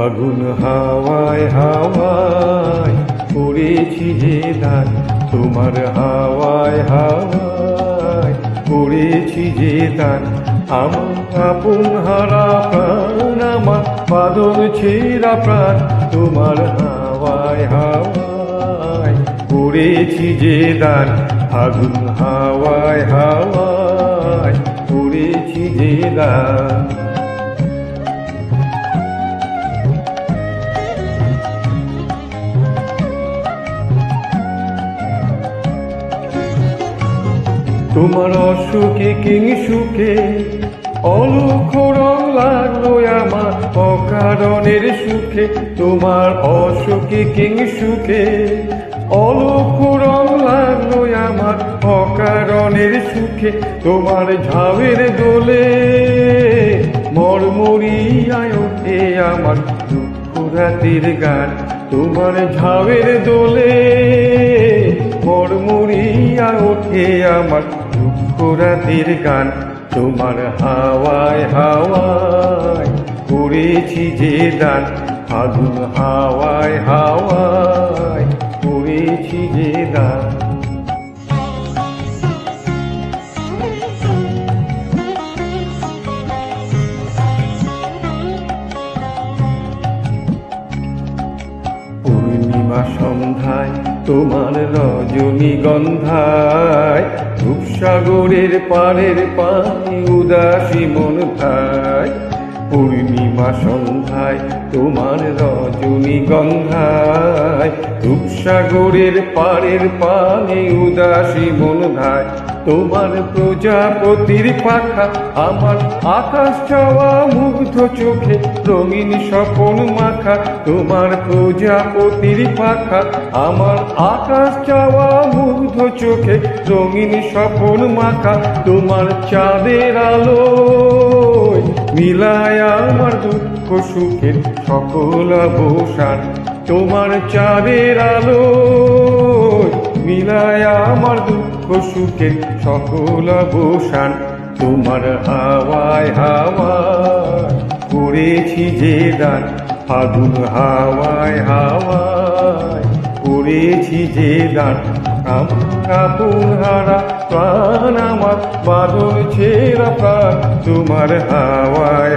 ফাগুন হাওয়ায় হাওয়ায় করেছি যে দান তোমার হাওয়ায় হাওয়ায় করেছি যে দান আমার আপন হারা প্রাণ, আমার বাদল ছেঁড়া প্রাণ, তোমার হাওয়ায় হাওয়ায় করেছি যে দান ফাগুন হাওয়ায় হাওয়ায় করেছি যে দান তোমার অসুখে কিং সুখে অলক্ষ রং লাগল আমার অকারণের সুখে, তোমার অসুখে কিং সুখে অলক্ষ রং লাগল আমার অকারণের সুখে, তোমার ঝাবের দোলে মরমরিয়ায় ওঠে আমার দুঃখ রাতের গান, তোমার ঝাবের দোলে মরমরিয়া ওঠে আমার রাতের গান তোমার হাওয়ায় হাওয়ায় করেছি যে দান। ফাগুন হাওয়ায় হাওয়ায় করেছি যে দান। সন্ধ্যায় তোমার রজনীগন্ধায় রূপসাগরের পারের পানি উদাসী মন থায় পূর্ণিমা সন্ধ্যায় তোমার রজনীগন্ধায় রূপসাগরের পাড়ের পানি উদাসী মন ধায় তোমার প্রজাপতির পাখা আমার আকাশ চাওয়া মুগ্ধ চোখে, রঙিন স্বপন মাখা তোমার প্রজাপতির পাখা আমার আকাশ চাওয়া মুগ্ধ চোখে, রঙিন স্বপন মাখা তোমার চাঁদের আলো মিলায় দুঃখ সুখের সকল অবসান তোমার চাঁদের আলো মিলায় আমার দুঃখ সুখের সকল অবসান তোমার হাওয়ায় হাওয়ায় করেছি যে দান, ফাগুন হাওয়ায় হাওয়ায় করেছি যে দান। হারা প্রাণ আমার, বাদল ছেড়া প্রাণ তোমার হাওয়ায়